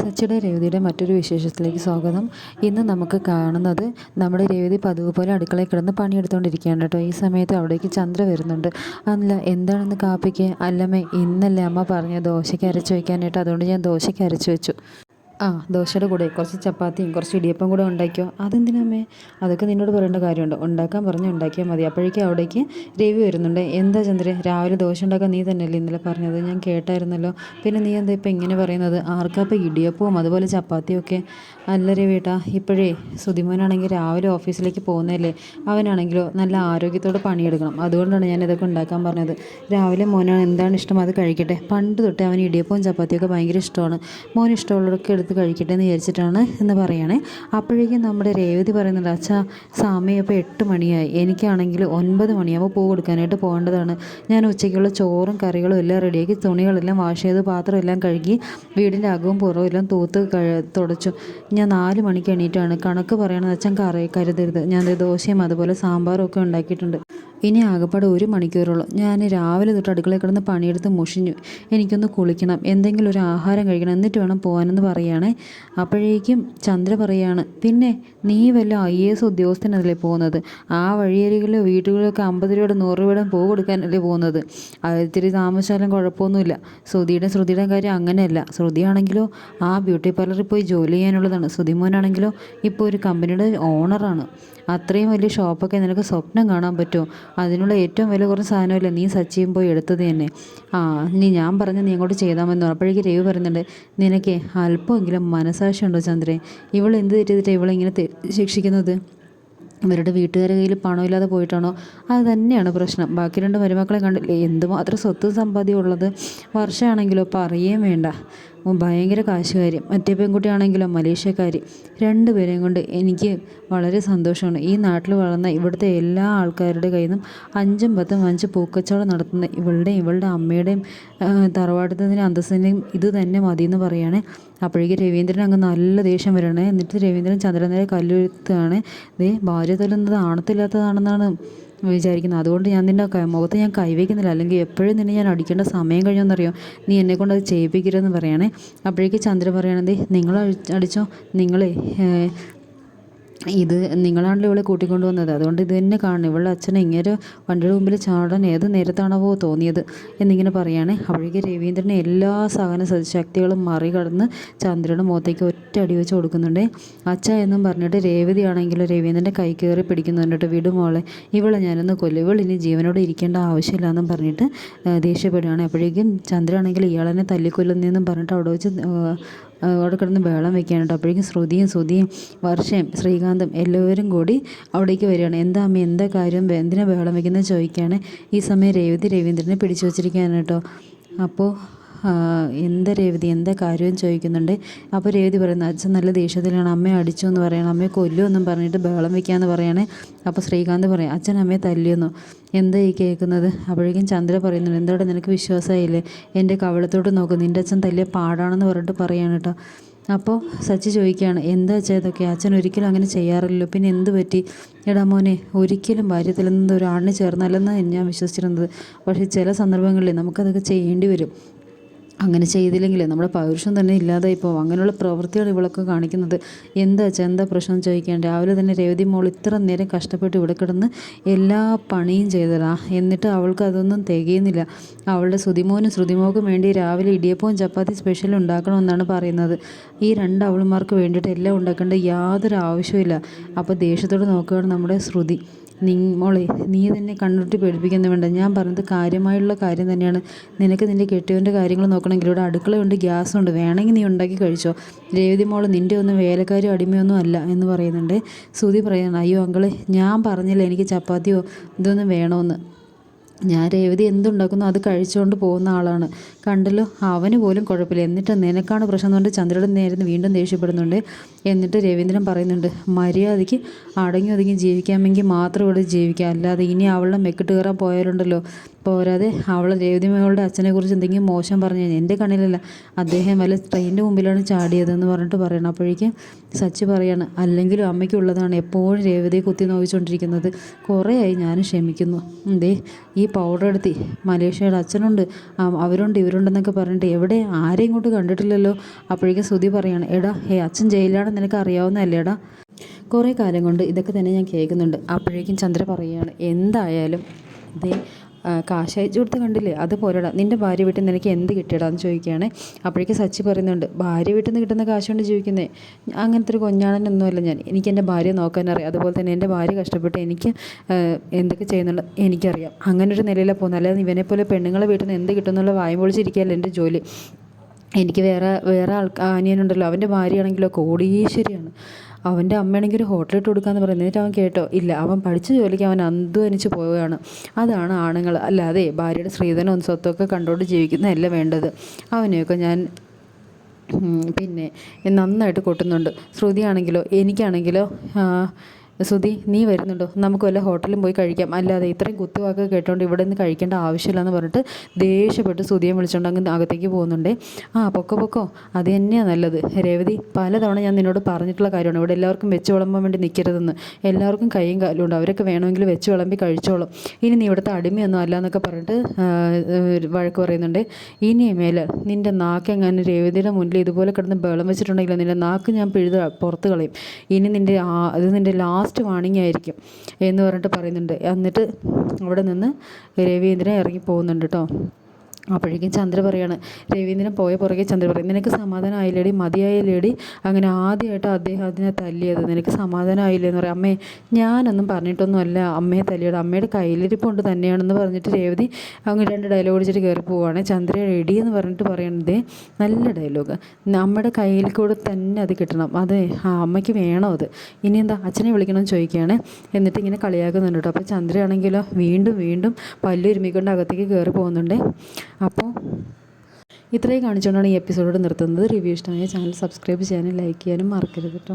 സച്ചിയുടെ രേവതിയുടെ മറ്റൊരു വിശേഷത്തിലേക്ക് സ്വാഗതം. ഇന്ന് നമുക്ക് കാണുന്നത് നമ്മുടെ രേവതി പതിവ് പോലെ അടുക്കളയിൽ കിടന്ന് പണിയെടുത്തുകൊണ്ടിരിക്കുകയാണ് കേട്ടോ. ഈ സമയത്ത് അവിടേക്ക് ചന്ദ്ര വരുന്നുണ്ട്. അല്ല എന്താണെന്ന് കാപ്പിക്ക്? അല്ലമ്മേ ഇന്നല്ലേ അമ്മ പറഞ്ഞ ദോശയ്ക്ക് അരച്ച് വയ്ക്കാനായിട്ട്. അതുകൊണ്ട് ഞാൻ ദോശയ്ക്ക് അരച്ച് വെച്ചു. ആ ദോശയുടെ കൂടെ കുറച്ച് ചപ്പാത്തിയും കുറച്ച് ഇടിയപ്പം കൂടെ ഉണ്ടാക്കിയോ? അതെന്തിനമ്മേ? അതൊക്കെ നിന്നോട് പറയേണ്ട കാര്യമുണ്ട്. ഉണ്ടാക്കാൻ പറഞ്ഞ് ഉണ്ടാക്കിയാൽ മതി. അപ്പോഴേക്കും അവിടേക്ക് രവി വരുന്നുണ്ട്. എന്താ ചന്ദ്രൻ രാവിലെ ദോശ ഉണ്ടാക്കാൻ നീ തന്നെയല്ലേ ഇന്നലെ പറഞ്ഞത്? ഞാൻ കേട്ടായിരുന്നല്ലോ. പിന്നെ നീ എന്താ ഇപ്പം ഇങ്ങനെ പറയുന്നത്? ആർക്കാ ഇപ്പം ഇടിയപ്പവും അതുപോലെ ചപ്പാത്തിയും ഒക്കെ? അല്ല രവിയേട്ടാ ഇപ്പോഴേ സുധിമോനാണെങ്കിൽ രാവിലെ ഓഫീസിലേക്ക് പോകുന്നതല്ലേ? അവനാണെങ്കിലോ നല്ല ആരോഗ്യത്തോടെ പണിയെടുക്കണം. അതുകൊണ്ടാണ് ഞാൻ ഇതൊക്കെ ഉണ്ടാക്കാൻ പറഞ്ഞത്. രാവിലെ മോനാണ് എന്താണ് ഇഷ്ടം അത് കഴിക്കട്ടെ. പണ്ട് തൊട്ടേ അവന് ഇടിയപ്പവും ചപ്പാത്തിയൊക്കെ ഭയങ്കര ഇഷ്ടമാണ്. മോൻ ഇഷ്ടമുള്ളതൊക്കെ എടുത്ത് കഴിക്കട്ടെ എന്ന് വിചാരിച്ചിട്ടാണ് എന്ന് പറയണേ. അപ്പോഴേക്കും നമ്മുടെ രേവതി പറയുന്നുണ്ട് അച്ഛാ സമയം ഇപ്പോൾ എട്ട് മണിയായി. എനിക്കാണെങ്കിൽ ഒൻപത് മണിയാകുമ്പോൾ പൂ കൊടുക്കാനായിട്ട് പോകേണ്ടതാണ്. ഞാൻ ഉച്ചയ്ക്കുള്ള ചോറും കറികളും എല്ലാം റെഡിയാക്കി തുണികളെല്ലാം വാഷ് ചെയ്ത് പാത്രം എല്ലാം കഴുകി വീടിന്റെ അകവും പുറവും എല്ലാം തൂത്ത് തുടച്ചു. ഞാൻ നാല് മണിക്ക് എണീറ്റാണ്. കണക്ക് പറയണത് അച്ഛൻ കറി കരുതരുത്. ഞാൻ ദോശയും അതുപോലെ സാമ്പാറും ഒക്കെ ഉണ്ടാക്കിയിട്ടുണ്ട്. ഇനി ആകെപ്പാടെ ഒരു മണിക്കൂറോളം ഞാൻ രാവിലെ തൊട്ട് അടുക്കളയിൽ കിടന്ന് പണിയെടുത്ത് മുഷിഞ്ഞു. എനിക്കൊന്ന് കുളിക്കണം. എന്തെങ്കിലും ഒരു ആഹാരം കഴിക്കണം. എന്നിട്ട് വേണം പോകാനെന്ന് പറയുകയാണേ അപ്പോഴേക്കും ചന്ദ്ര പറയാണ് പിന്നെ നീ വല്ല ഐ എ എസ് ഉദ്യോഗസ്ഥനല്ലേ പോകുന്നത്? ആ വഴിയരികിലെ വീടുകളിലൊക്കെ അമ്പത് രൂപയുടെ നൂറ് രൂപയുടെ പൂ കൊടുക്കാനല്ലേ പോകുന്നത്? അത് ഇത്തിരി കുഴപ്പമൊന്നുമില്ല. ശ്രുതിയുടെ ശ്രുതിയുടെ കാര്യം അങ്ങനെയല്ല. ശ്രുതിയാണെങ്കിലോ ആ ബ്യൂട്ടി പാർലറിൽ പോയി ജോലി ചെയ്യാനുള്ളതാണ്. ശ്രുതിമോനാണെങ്കിലോ ഇപ്പോൾ ഒരു കമ്പനിയുടെ ഓണറാണ് അത്രയും വലിയ ഷോപ്പൊക്കെ നിനക്ക് സ്വപ്നം കാണാൻ പറ്റുമോ? അതിനുള്ള ഏറ്റവും വില കുറഞ്ഞ സാധനമല്ലേ നീ സച്ചിയും പോയി എടുത്തത് തന്നെ? ആ നീ ഞാൻ പറഞ്ഞ നീ അങ്ങോട്ട് ചെയ്താൽ മതി അപ്പോഴേക്ക് രവി പറയുന്നുണ്ട് നിനക്ക് അല്പമെങ്കിലും മനസാക്ഷി ഉണ്ടോ ചന്ദ്രൻ ഇവൾ എന്ത് തെറ്റിച്ചിട്ട് ഇവളിങ്ങനെ ശിക്ഷിക്കുന്നത്? ഇവരുടെ വീട്ടുകാരെ കയ്യിൽ പണമില്ലാതെ പോയിട്ടാണോ? അത് തന്നെയാണ് പ്രശ്നം. ബാക്കി രണ്ട് മരുമക്കളെ കണ്ടില്ലേ? എന്തുമാത്രം സ്വത്ത് സമ്പാദ്യം ഉള്ളത്? വർഷമാണെങ്കിലോ പറയുകയും വേണ്ട. ഉം, ഭയങ്കര കാശുകാരി മറ്റേ പെൺകുട്ടിയാണെങ്കിലോ മലേഷ്യക്കാരി. രണ്ടുപേരെയും കൊണ്ട് എനിക്ക് വളരെ സന്തോഷമാണ്. ഈ നാട്ടിൽ വളർന്ന ഇവിടുത്തെ എല്ലാ ആൾക്കാരുടെ കയ്യിൽ നിന്നും അഞ്ചും പത്തും അഞ്ച് പൂക്കച്ചവടം നടത്തുന്ന ഇവളുടെയും ഇവളുടെ അമ്മയുടെയും തറവാടത്തിന്റെ അന്തസ്സിന്റെയും ഇത് തന്നെ മതി എന്ന് പറയുകയാണ് അപ്പോഴേക്ക് രവീന്ദ്രൻ അങ്ങ് നല്ല ദേഷ്യം വരണേ എന്നിട്ട് രവീന്ദ്രൻ ചന്ദ്രനേരെ കല്ലുരുത്താണ്. ദേ ഭാര്യ തല്ലുന്നത് ആണത്തില്ലാത്തതാണെന്നാണ് വിചാരിക്കുന്നത് അതുകൊണ്ട് ഞാൻ ക- മുഖത്ത് ഞാൻ കൈവയ്ക്കുന്നില്ല. അല്ലെങ്കിൽ എപ്പോഴും നിന്നെ ഞാൻ അടിക്കേണ്ട സമയം കഴിയുമെന്നറിയോ? നീ എന്നെ കൊണ്ട് അത് ചെയ്യിപ്പിക്കരുതെന്ന് പറയണേ. അപ്പോഴേക്ക് ചന്ദ്ര പറയണത് നിങ്ങൾ അടിച്ചോ. നിങ്ങളെ ഇത് നിങ്ങളാണല്ലോ ഇവളെ കൂട്ടിക്കൊണ്ട് വന്നത്. അതുകൊണ്ട് ഇത് തന്നെ കാണണം. ഇവളുടെ അച്ഛൻ ഇങ്ങനെ വണ്ടിയുടെ മുമ്പിൽ ചാടാൻ ഏത് നേരത്താണവോ തോന്നിയത് എന്നിങ്ങനെ പറയുകയാണെ അപ്പോഴേക്ക് രവീന്ദ്രനെ എല്ലാ സഹന ശക്തികളും മറികടന്ന് ചന്ദ്രയുടെ മുഖത്തേക്ക് ഒറ്റ അടി വെച്ച് കൊടുക്കുന്നുണ്ട്. അച്ഛ എന്നും പറഞ്ഞിട്ട് രേവതി രവീന്ദ്രന്റെ കൈ കയറി പിടിക്കുന്നുണ്ട് വിടുമോളെ ഇവളെ ഞാനൊന്ന് കൊല്ലും. ഇനി ജീവനോടെ ഇരിക്കേണ്ട ആവശ്യമില്ല എന്നും പറഞ്ഞിട്ട് ദേഷ്യപ്പെടുകയാണ് അപ്പോഴേക്കും ചന്ദ്രയാണെങ്കിൽ ഇയാളെന്നെ തല്ലിക്കൊല്ലുന്നതെന്നും പറഞ്ഞിട്ട് അവിടെ വെച്ച് അവിടെ കിടന്ന് ബഹളം വെക്കുകയാണ് കേട്ടോ. അപ്പോഴേക്കും ശ്രുതിയും ശ്രുതിയും വർഷയും ശ്രീകാന്തും എല്ലാവരും കൂടി അവിടേക്ക് വരികയാണ്. എന്താ അമ്മ എന്താ കാര്യം? എന്തിനാണ് എന്തിനാ ബഹളം വെക്കുന്നത് ചോദിക്കുകയാണ്. ഈ സമയം രേവതി രവീന്ദ്രനെ പിടിച്ചു വച്ചിരിക്കുകയാണ് കേട്ടോ. അപ്പോൾ എന്താ രേവതി എന്താ കാര്യം ചോദിക്കുന്നുണ്ട്? അപ്പോൾ രേവതി പറയുന്നത് അച്ഛൻ നല്ല ദേഷ്യത്തിലാണ് അമ്മയെ അടിച്ചു എന്ന് പറയണം അമ്മയെ കൊല്ലു എന്നും പറഞ്ഞിട്ട് ബഹളം വെക്കാമെന്ന് പറയണേ. അപ്പോൾ ശ്രീകാന്ത് പറയും അച്ഛൻ അമ്മയെ തല്ലിയെന്നു? എന്താ ഈ കേൾക്കുന്നത്? അപ്പോഴേക്കും ചന്ദ്ര പറയുന്നുണ്ട് എന്തോടെ നിനക്ക് വിശ്വാസമായില്ലേ എന്റെ കവളത്തോട്ട് നോക്കും നിന്റെ അച്ഛൻ തല്ലിയ പാടാണെന്ന് പറഞ്ഞിട്ട് പറയാണ് കേട്ടോ. അപ്പോൾ സച്ചി ചോദിക്കുകയാണ് എന്താ അച്ഛാ ഇതൊക്കെ? അച്ഛൻ ഒരിക്കലും അങ്ങനെ ചെയ്യാറില്ലല്ലോ. പിന്നെ എന്ത് പറ്റി? എടാ മോനെ ഒരിക്കലും ഭാര്യത്തിൽ നിന്ന് ഒരാളിന് ചേർന്നല്ലെന്നാണ് ഞാൻ വിശ്വസിച്ചിരുന്നത്. പക്ഷേ ചില സന്ദർഭങ്ങളിൽ നമുക്കതൊക്കെ ചെയ്യേണ്ടി വരും. അങ്ങനെ ചെയ്തില്ലെങ്കിൽ നമ്മുടെ പൗരുഷം തന്നെ ഇല്ലാതായി പോകും അങ്ങനെയുള്ള പ്രവൃത്തികൾ ഇവളൊക്കെ കാണിക്കുന്നത്. എന്താ വെച്ചാൽ എന്താ പ്രശ്നം ചോദിക്കാൻ? രാവിലെ തന്നെ രേവതി മോൾ ഇത്ര നേരം കഷ്ടപ്പെട്ട് ഇവിടെ കിടന്ന് എല്ലാ പണിയും ചെയ്തതാ. എന്നിട്ട് അവൾക്ക് അതൊന്നും തികയുന്നില്ല. അവളുടെ ശ്രുതിമോനും ശ്രുതിമോക്കും വേണ്ടി രാവിലെ ഇടിയപ്പവും ചപ്പാത്തി സ്പെഷ്യൽ ഉണ്ടാക്കണമെന്നാണ് പറയുന്നത്. ഈ രണ്ട് അവളുമാർക്ക് വേണ്ടിയിട്ട് എല്ലാം ഉണ്ടാക്കേണ്ട യാതൊരു ആവശ്യമില്ല അപ്പോൾ ദേഷ്യത്തോടെ നോക്കുകയാണ് നമ്മുടെ ശ്രുതി. നി മോളെ നീ തന്നെ കണ്ണുട്ടി പേടിപ്പിക്കുന്ന വേണ്ട. ഞാൻ പറഞ്ഞത് കാര്യമായുള്ള കാര്യം തന്നെയാണ്. നിനക്ക് നിന്റെ കെട്ടിയവന്റെ കാര്യങ്ങൾ നോക്കണമെങ്കിൽ ഇവിടെ അടുക്കളയുണ്ട് ഗ്യാസുണ്ട്. വേണമെങ്കിൽ നീ ഉണ്ടാക്കി കഴിച്ചോ. രേവതി മോൾ നിന്റെ ഒന്നും വേലക്കാരും അടിമയൊന്നും അല്ല എന്ന് പറയുന്നുണ്ട്. സുധി പറയുന്നു അയ്യോ അങ്കളെ ഞാൻ പറഞ്ഞില്ല എനിക്ക് ചപ്പാത്തിയോ ഇതൊന്നും വേണമെന്ന് ഞാൻ രേവതി എന്തുണ്ടാക്കുന്നു അത് കഴിച്ചുകൊണ്ട് പോകുന്ന ആളാണ്. കണ്ടല്ലോ അവന് പോലും കുഴപ്പമില്ല. എന്നിട്ട് നിനക്കാണ് പ്രശ്നം എന്ന് പറഞ്ഞിട്ട് ചന്ദ്രയുടെ നേരെ വീണ്ടും ദേഷ്യപ്പെടുന്നുണ്ട്. എന്നിട്ട് രവീന്ദ്രൻ പറയുന്നുണ്ട് മര്യാദയ്ക്ക് അടങ്ങി ഒതുങ്ങി ജീവിക്കാമെങ്കിൽ മാത്രം ഇവിടെ ജീവിക്കാം. അല്ലാതെ ഇനി അവളുടെ മെക്കിട്ട് കയറാൻ പോയാലുണ്ടല്ലോ. പോരാതെ അവൾ രേവതിമകളുടെ അച്ഛനെ കുറിച്ച് എന്തെങ്കിലും മോശം പറഞ്ഞു എന്റെ കണ്ണിലല്ല. അദ്ദേഹം വല്ല ട്രെയിനിന്റെ മുമ്പിലാണ് ചാടിയതെന്ന് പറഞ്ഞിട്ട് പറയണം. അപ്പോഴേക്കും സച്ചി പറയാണ് അല്ലെങ്കിലും അമ്മയ്ക്കുള്ളതാണ് എപ്പോഴും രേവതിയെ കുത്തി നോവിച്ചുകൊണ്ടിരിക്കുന്നത് കുറേയായി ഞാൻ ക്ഷമിക്കുന്നു. എന്തേ ഈ പൗഡർ എടുത്തി. മലേഷ്യയുടെ അച്ഛനുണ്ട്. അവരുണ്ട് ഇവരുണ്ടെന്നൊക്കെ പറഞ്ഞിട്ട് എവിടെ? ആരെയും ഇങ്ങോട്ട് കണ്ടിട്ടില്ലല്ലോ. അപ്പോഴേക്കും ശ്രുതി പറയാണ് എടാ ഹേ അച്ഛൻ ജയിലിലാണെന്ന് നിനക്ക് അറിയാവുന്നതല്ലേ എടാ കുറേ കാലം കൊണ്ട് ഇതൊക്കെ തന്നെ ഞാൻ കേൾക്കുന്നുണ്ട്. അപ്പോഴേക്കും ചന്ദ്ര പറയുകയാണ് എന്തായാലും ആ, കാശ് കൊടുത്ത് കണ്ടില്ലേ? അത് അതുപോലെടാ നിന്റെ ഭാര്യ വീട്ടിൽ നിന്ന് എനിക്ക് എന്ത് കിട്ടിയടാ എന്ന് ചോദിക്കുകയാണ്. അപ്പോഴേക്ക് സച്ചി പറയുന്നുണ്ട് ഭാര്യ വീട്ടിൽ നിന്ന് കിട്ടുന്ന കാശ് കൊണ്ട് ജീവിക്കുന്നേ. അങ്ങനത്തെ ഒരു കൊഞ്ഞാണനൊന്നുമല്ല ഞാൻ. എനിക്ക് എന്റെ ഭാര്യ നോക്കാൻ നോക്കാനറിയാം അതുപോലെ തന്നെ എന്റെ ഭാര്യ കഷ്ടപ്പെട്ട് എനിക്ക് എന്തൊക്കെ ചെയ്യുന്നുണ്ട് എനിക്കറിയാം. അങ്ങനെ ഒരു നിലയിലാണ് പോകുന്നത്. അല്ലാതെ ഇവനെ പോലെ പെണ്ണുങ്ങളെ വീട്ടിൽ നിന്ന് എന്ത് കിട്ടുന്നുള്ള വായും പൊളിച്ചിരിക്കുകയല്ല എന്റെ ജോലി? എനിക്ക് വേറെ വേറെ ആൾ അനിയനുണ്ടല്ലോ അവന്റെ ഭാര്യയാണെങ്കിലോ കോടീശ്വരിയാണ്. അവന്റെ അമ്മയാണെങ്കിൽ ഒരു ഹോട്ടൽ ഇട്ട് കൊടുക്കാന്ന് പറയുന്നത്. എന്നിട്ട് അവൻ കേട്ടോ ഇല്ല അവൻ പഠിച്ച ജോലിക്ക് അവൻ അധ്വാനിച്ച് പോവുകയാണ്. അതാണ് ആണുങ്ങൾ. അല്ലാതെ ഭാര്യയുടെ സ്ത്രീധനവും സ്വത്തൊക്കെ കണ്ടുകൊണ്ട് ജീവിക്കുന്നതല്ല വേണ്ടത്. അവനെയൊക്കെ ഞാൻ പിന്നെ നന്നായിട്ട് കൊട്ടുന്നുണ്ട്. ശ്രുതിയാണെങ്കിലോ എനിക്കാണെങ്കിലോ ശ്രുതി നീ വരുന്നുണ്ടോ? നമുക്ക് വല്ല ഹോട്ടലിൽ പോയി കഴിക്കാം. അല്ലാതെ ഇത്രയും കുത്തുവാക്ക് കേട്ടോണ്ട് ഇവിടെ നിന്ന് കഴിക്കേണ്ട ആവശ്യമില്ലെന്ന് പറഞ്ഞിട്ട് ദേഷ്യപ്പെട്ട് സുധിയെ വിളിച്ചോണ്ട് അങ്ങ് അകത്തേക്ക് പോകുന്നുണ്ടേ. ആ പൊക്കോ പൊക്കോ. അത് തന്നെയാണ് നല്ലത്. രേവതി പലതവണ ഞാൻ നിന്നോട് പറഞ്ഞിട്ടുള്ള കാര്യമാണ്. ഇവിടെ എല്ലാവർക്കും വെച്ച് വിളമ്പാൻ വേണ്ടി നിൽക്കരുതെന്ന് എല്ലാവർക്കും കൈയും കാലും ഉണ്ട്. അവരൊക്കെ വേണമെങ്കിൽ വെച്ച് വിളമ്പി കഴിച്ചോളും. ഇനി നീ ഇവിടുത്തെ അടിമയൊന്നും അല്ല എന്നൊക്കെ പറഞ്ഞിട്ട് വഴക്ക് പറയുന്നുണ്ട്. ഇനി മേലെ നിന്റെ നാക്ക് എങ്ങനെ രേവതിയുടെ മുന്നിൽ ഇതുപോലെ കിടന്ന് ബഹളം വെച്ചിട്ടുണ്ടെങ്കിൽ നിന്റെ നാക്ക് ഞാൻ പിഴുത പുറത്ത് കളയും. ഇനി നിന്റെ ഇത് നിന്റെ ലാസ്റ്റ് വാണിംഗ് ആയിരിക്കും എന്ന് പറഞ്ഞിട്ട് പറയുന്നുണ്ട്. എന്നിട്ട് അവിടെ നിന്ന് രവീന്ദ്രൻ ഇറങ്ങി പോകുന്നുണ്ട് കേട്ടോ അപ്പോഴേക്കും ചന്ദ്ര പറയാണ് രവീന്ദ്രൻ പോയ പുറകെ ചന്ദ്ര പറയും നിനക്ക് സമാധാനം ആയില്ലേടി മതിയായ ലേടി അങ്ങനെ ആദ്യമായിട്ട് അദ്ദേഹം അതിനെ തല്ലിയത്. നിനക്ക് സമാധാനം ആയില്ലേ എന്ന് പറയും. അമ്മേ ഞാനൊന്നും പറഞ്ഞിട്ടൊന്നുമല്ല. അമ്മയെ തല്ലിയത് അമ്മയുടെ കയ്യിലിരിപ്പുണ്ട് തന്നെയാണെന്ന് പറഞ്ഞിട്ട് രേവതി അങ്ങ് രണ്ട് ഡയലോഗ് അടിച്ചിട്ട് കയറി പോവുകയാണ് ചന്ദ്ര റെഡി എന്ന് പറഞ്ഞിട്ട് പറയണത് നല്ല ഡയലോഗ് നമ്മുടെ കയ്യിൽ കൂടെ തന്നെ അത് കിട്ടണം. അതെ ആ അമ്മയ്ക്ക് വേണം അത്. ഇനി എന്താ അച്ഛനെ വിളിക്കണമെന്ന് ചോദിക്കുകയാണ്. എന്നിട്ട് ഇങ്ങനെ കളിയാക്കുന്നുണ്ട് കേട്ടോ. അപ്പോൾ ചന്ദ്രയാണെങ്കിലോ വീണ്ടും വീണ്ടും പല്ലുരുമിക്കൊണ്ട് അകത്തേക്ക് കയറി പോകുന്നുണ്ട്. ഇത്രയും കാണിച്ചുകൊണ്ടാണ് ഈ എപ്പിസോഡ് നിർത്തുന്നത്. റിവ്യൂ ഇഷ്ടമായ ചാനൽ സബ്സ്ക്രൈബ് ചെയ്യാനും ലൈക്ക് ചെയ്യാനും മറക്കരുത് കേട്ടോ